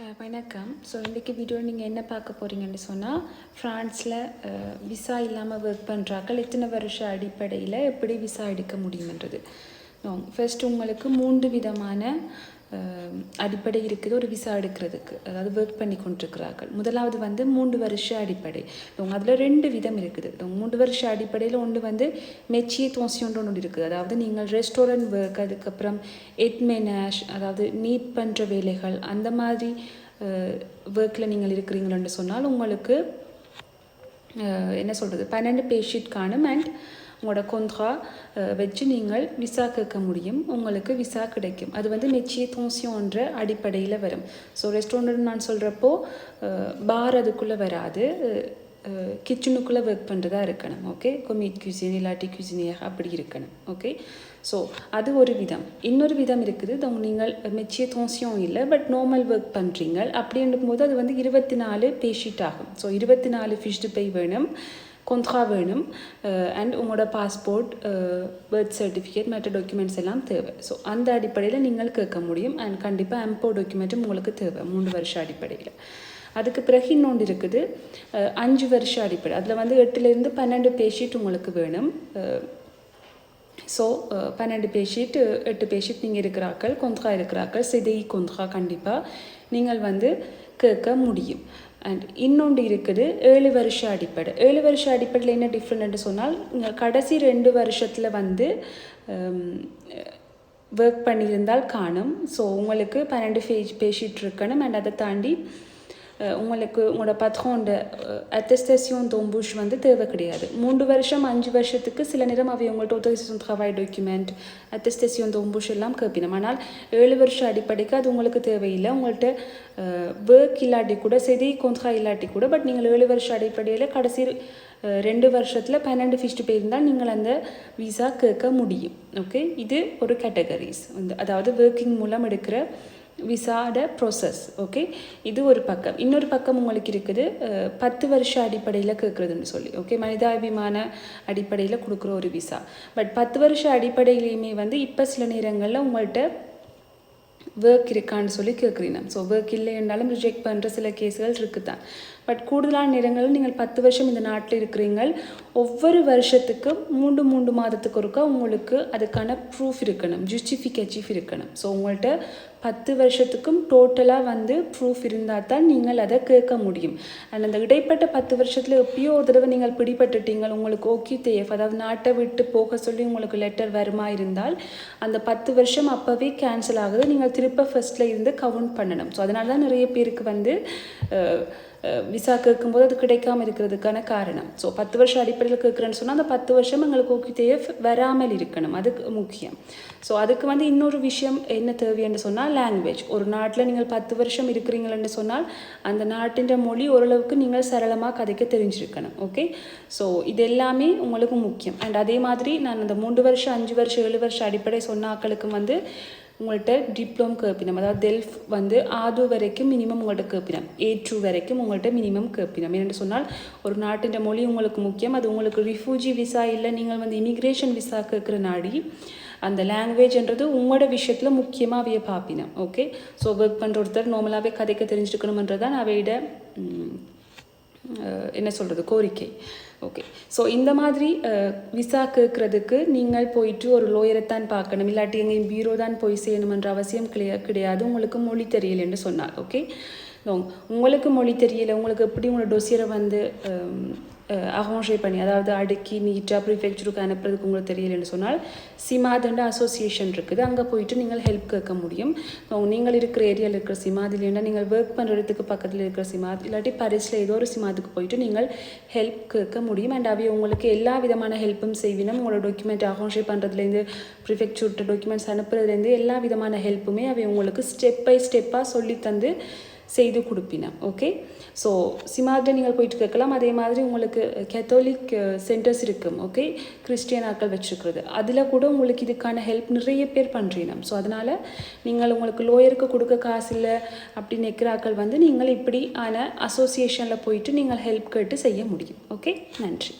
வணக்கம். ஸோ இன்றைக்கி வீடியோ நீங்கள் என்ன பார்க்க போகிறீங்கன்னு சொன்னால் ஃப்ரான்ஸில் விசா இல்லாமல் ஒர்க் பண்ணுறாக்கள் எத்தனை வருஷம் அடிப்படையில் எப்படி விசா எடுக்க முடியுன்றது ஃபர்ஸ்ட் உங்களுக்கு மூன்று விதமான அடிப்படை இருக்குது ஒரு விசா எடுக்கிறதுக்கு. அதாவது ஒர்க் பண்ணி கொண்டிருக்கிறார்கள். முதலாவது வந்து மூன்று வருஷ அடிப்படை. அதில் ரெண்டு விதம் இருக்குது. மூன்று வருஷ அடிப்படையில் ஒன்று வந்து மெச்சிய தோசியோன்ற ஒன்று இருக்குது. அதாவது நீங்கள் ரெஸ்டாரண்ட் ஒர்க் அதுக்கப்புறம் எட்மெனாஷ் அதாவது நீட் பண்ணுற வேலைகள் அந்த மாதிரி ஒர்க்கில் நீங்கள் இருக்கிறீங்களன்னு சொன்னால் உங்களுக்கு என்ன சொல்கிறது பன்னெண்டு பேஷீட் காணும் அண்ட் உங்களோட கொந்த்ரா வச்சு நீங்கள் விசா கேட்க முடியும். உங்களுக்கு விசா கிடைக்கும். அது வந்து மெச்சிய தோசியோன்ற அடிப்படையில் வரும். ஸோ ரெஸ்டாரண்ட் நான் சொல்கிறப்போ பார் அதுக்குள்ளே வராது. கிச்சனுக்குள்ளே ஒர்க் பண்ணுறதா இருக்கணும் ஓகே கொமீட் கியூசின் இல்லாட்டி கியூசினியாக அப்படி இருக்கணும் ஓகே ஸோ அது ஒரு விதம். இன்னொரு விதம் இருக்குது நீங்கள் மெச்சிய தோசியம் இல்லை பட் நார்மல் ஒர்க் பண்ணுறீங்க அப்படின்னும் போது அது வந்து இருபத்தி நாலு பேஷீட் ஆகும். ஸோ இருபத்தி நாலு ஃபிஷ்டு பை வேணும் கொந்த்ரா வேணும் அண்ட் உங்களோட பாஸ்போர்ட் பர்த் சர்டிஃபிகேட் மற்ற டாக்குமெண்ட்ஸ் எல்லாம் தேவை. ஸோ அந்த அடிப்படையில் நீங்கள் கேட்க முடியும் அண்ட் கண்டிப்பாக எம்போ டாக்குமெண்ட்டும் உங்களுக்கு தேவை மூன்று வருஷம் அடிப்படையில். அதுக்கு பிறகு இன்னொன்று இருக்குது அஞ்சு வருஷம் அடிப்படை. அதில் வந்து எட்டுலேருந்து பன்னெண்டு பேஷீட் உங்களுக்கு வேணும். ஸோ பன்னெண்டு பேஷீட் எட்டு பேஷீட் நீங்கள் இருக்கிறாக்கள் கொந்தகா இருக்கிறாக்கள் சிதை கொந்தகா கண்டிப்பாக நீங்கள் வந்து கேட்க முடியும். அண்ட் இன்னொன்று இருக்குது ஏழு வருஷ அடிப்படை. ஏழு வருஷ அடிப்படையில் என்ன டிஃப்ரெண்ட்னு சொன்னால் கடைசி ரெண்டு வருஷத்தில் வந்து ஒர்க் பண்ணியிருந்தால் காணும். ஸோ உங்களுக்கு பன்னெண்டு பேஜ் பேஷீட் இருக்கணும். அண்ட் அதை தாண்டி உங்களுக்கு உங்களோட பத்ரோண்ட அட்டஸ்டேஷன் தொம்புஷ் வந்து தேவை கிடையாது. மூன்று வருஷம் அஞ்சு வருஷத்துக்கு சில நேரம் அவை உங்கள்ட்ட autorisation travail டாக்குமெண்ட் அட்டஸ்டேஷன் தொம்புஷ் எல்லாம் கேட்பினோம் ஆனால் ஏழு வருஷம் அடிப்படைக்கு அது உங்களுக்கு தேவையில்லை. உங்கள்கிட்ட ஒர்க் இல்லாட்டி கூட செதி கொந்தா இல்லாட்டி கூட பட் நீங்கள் ஏழு வருஷம் அடிப்படையில் கடைசி ரெண்டு வருஷத்தில் பன்னெண்டு ஃபிஸ்ட்டு போயிருந்தால் நீங்கள் அந்த விசா கேட்க முடியும். ஓகே இது ஒரு கேட்டகரிஸ் வந்து அதாவது ஒர்க்கிங் மூலம் எடுக்கிற விசாட ப்ரோசஸ் ஓகே இது ஒரு பக்கம். இன்னொரு பக்கம் உங்களுக்கு இருக்குது பத்து வருஷ அடிப்படையில் கேட்குறதுன்னு சொல்லி ஓகே மனிதாபிமான அடிப்படையில் கொடுக்குற ஒரு விசா பட் பத்து வருஷ அடிப்படையிலையுமே வந்து இப்போ சில நேரங்களில் உங்கள்கிட்ட ஒர்க் இருக்கான்னு சொல்லி கேட்குறீங்க ஸோ ஒர்க் இல்லைன்னாலும் ரிஜெக்ட் பண்ணுற சில கேஸுகள் இருக்குது தான் பட் கூடுதலான நேரங்களில் நீங்கள் பத்து வருஷம் இந்த நாட்டில் இருக்கிறீங்க ஒவ்வொரு வருஷத்துக்கும் மூன்று மூன்று மாதத்துக்கு ஒருக்கா உங்களுக்கு அதுக்கான ப்ரூஃப் இருக்கணும் ஜஸ்டிஃபிகேட்டிவ் இருக்கணும். ஸோ உங்கள்கிட்ட பத்து வருஷத்துக்கும் டோட்டலாக வந்து ப்ரூஃப் இருந்தால் தான் நீங்கள் அதை கேட்க முடியும். அண்ட் அந்த இடைப்பட்ட பத்து வருஷத்தில் எப்பயோ ஒரு தடவை நீங்கள் பிடிபட்டுட்டீங்க உங்களுக்கு ஓகே தேஃப் அதாவது நாட்டை விட்டு போக சொல்லி உங்களுக்கு லெட்டர் வருமா இருந்தால் அந்த பத்து வருஷம் அப்போவே கேன்சல் ஆகுது. நீங்கள் திருப்ப ஃபர்ஸ்ட்டில் இருந்து கவுண்ட் பண்ணணும். ஸோ அதனால தான் நிறைய பேருக்கு வந்து விசா கேட்கும்போது அது கிடைக்காமல் இருக்கிறதுக்கான காரணம். ஸோ பத்து வருஷம் அடிப்படையில் கேட்குறேன்னு சொன்னால் அந்த பத்து வருஷம் எங்களுக்கு ஓகே வராமல் இருக்கணும். அதுக்கு முக்கியம். ஸோ அதுக்கு வந்து இன்னொரு விஷயம் என்ன தேவைன்னு சொன்னால் லாங்குவேஜ் ஒரு நாட்டில் நீங்கள் பத்து வருஷம் இருக்கிறீங்களன்னு சொன்னால் அந்த நாட்டின் மொழி ஓரளவுக்கு நீங்கள் சரளமாக கதைக்க தெரிஞ்சிருக்கணும். ஓகே ஸோ இது எல்லாமே உங்களுக்கு முக்கியம். அண்ட் அதே மாதிரி நான் அந்த மூன்று வருஷம் அஞ்சு வருஷம் ஏழு வருஷம் அடிப்படை சொன்ன ஆக்களுக்கும் வந்து உங்கள்கிட்ட டிப்ளோம் கேட்பினம் அதாவது டெல்ஃப் வந்து ஆது வரைக்கும் மினிமம் உங்கள்கிட்ட கேட்பினம் ஏ டூ வரைக்கும் உங்கள்கிட்ட மினிமம் கேட்பினம் என்னென்று சொன்னால் ஒரு நாட்டின் மொழி உங்களுக்கு முக்கியம் அது உங்களுக்கு ரிஃப்யூஜி விசா இல்லை நீங்கள் வந்து இமிக்ரேஷன் விசா கேட்குற நாடி அந்த லாங்குவேஜ்ன்றது உங்களோட விஷயத்தில் முக்கியமாக அவைய பார்ப்பினம் ஓகே ஸோ ஒர்க் பண்ணுற ஒருத்தர் நார்மலாகவே கதைக்க தெரிஞ்சுக்கணுமன்றது தான் அவையிட என்ன சொல்கிறது கோரிக்கை. ஓகே ஸோ இந்த மாதிரி விசா கேட்குறதுக்கு நீங்கள் போயிட்டு ஒரு லோயரை தான் பார்க்கணும். இல்லாட்டி எங்கேயும் பீரோ தான் போய் செய்யணுமென்ற அவசியம் கிடையா கிடையாது. உங்களுக்கு மொழி தெரியலைன்னு சொன்னார் ஓகே உங்களுக்கு மொழி தெரியல உங்களுக்கு எப்படி உங்களோட டொசியரை வந்து அரேஞ்சே பண்ணி அதாவது அடுக்கி நீட்டாக ப்ரிஃபெக்சருக்கு அனுப்புறதுக்கு உங்களுக்கு தெரியலன்னு சொன்னால் சிமாதண்ட அசோசியேஷன் இருக்குது. அங்கே போயிட்டு நீங்கள் ஹெல்ப் கேட்க முடியும். நீங்கள் இருக்கிற ஏரியாவில் இருக்கிற சிமாத் இல்லைன்னா நீங்கள் ஒர்க் பண்ணுற இடத்துக்கு பக்கத்தில் இருக்கிற சிமாத் இல்லாட்டி பரிசில் ஏதோ ஒரு சிமாத்துக்கு போயிட்டு நீங்கள் ஹெல்ப் கேட்க முடியும். அண்ட் அவை உங்களுக்கு எல்லா விதமான ஹெல்ப்பும் செய்வினும் உங்களோட டாக்குமெண்ட் அரேஞ்சே பண்ணுறதுலேருந்து ப்ரிஃபெக்சர்கிட்ட டாக்குமெண்ட்ஸ் அனுப்புறதுலேருந்து எல்லா விதமான ஹெல்ப்புமே அவை உங்களுக்கு ஸ்டெப் பை ஸ்டெப்பாக சொல்லி தந்து செய்து கொடுப்பினேன். ஓகே ஸோ சிமார்ட்டில் நீங்கள் போயிட்டு கேட்கலாம். அதே மாதிரி உங்களுக்கு கேத்தோலிக் சென்டர்ஸ் இருக்கும். ஓகே கிறிஸ்டியன் ஆக்கள் வச்சுருக்கிறது. அதில் கூட உங்களுக்கு இதுக்கான ஹெல்ப் நிறைய பேர் பண்ணுறீங்க ஸோ அதனால் நீங்கள் உங்களுக்கு லோயருக்கு கொடுக்க காசு இல்லை அப்படி நிற்கிற வந்து நீங்கள் இப்படி ஆன அசோசியேஷனில் போயிட்டு நீங்கள் ஹெல்ப் கேட்டு செய்ய முடியும். ஓகே நன்றி.